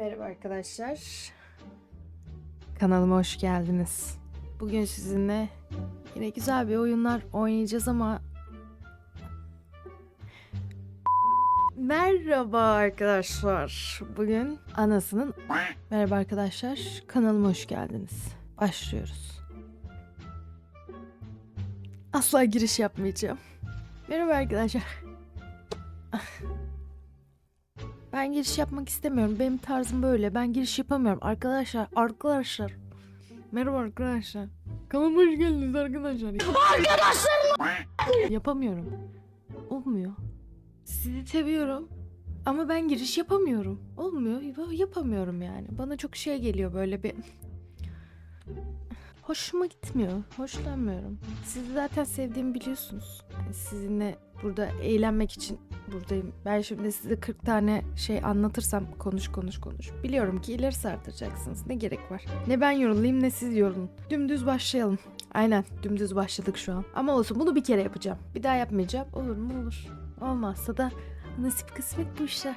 Merhaba arkadaşlar. Kanalıma hoş geldiniz. Bugün sizinle yine güzel bir oyunlar oynayacağız ama Merhaba arkadaşlar. Bugün anasının Merhaba arkadaşlar. Kanalıma hoş geldiniz. Başlıyoruz. Asla giriş yapmayacağım. Merhaba arkadaşlar. Ben giriş yapmak istemiyorum. Benim tarzım böyle. Ben giriş yapamıyorum. Arkadaşlar, arkadaşlar. Merhaba arkadaşlar. Kanalıma hoş geldiniz arkadaşlar. Arkadaşlar! Yapamıyorum. Olmuyor. Sizi seviyorum. Ama ben giriş yapamıyorum. Olmuyor. Yapamıyorum yani. Bana çok şey geliyor böyle bir... Hoşuma gitmiyor. Hoşlanmıyorum. Sizi zaten sevdiğimi biliyorsunuz. Yani sizinle burada eğlenmek için buradayım. Ben şimdi size 40 tane şey anlatırsam konuş konuş konuş. Biliyorum ki ileri sardıracaksınız. Ne gerek var? Ne ben yorulayım ne siz yorulun. Dümdüz başlayalım. Aynen dümdüz başladık şu an. Ama olsun bunu bir kere yapacağım. Bir daha yapmayacağım. Olur mu olur. Olmazsa da nasip kısmet bu işler.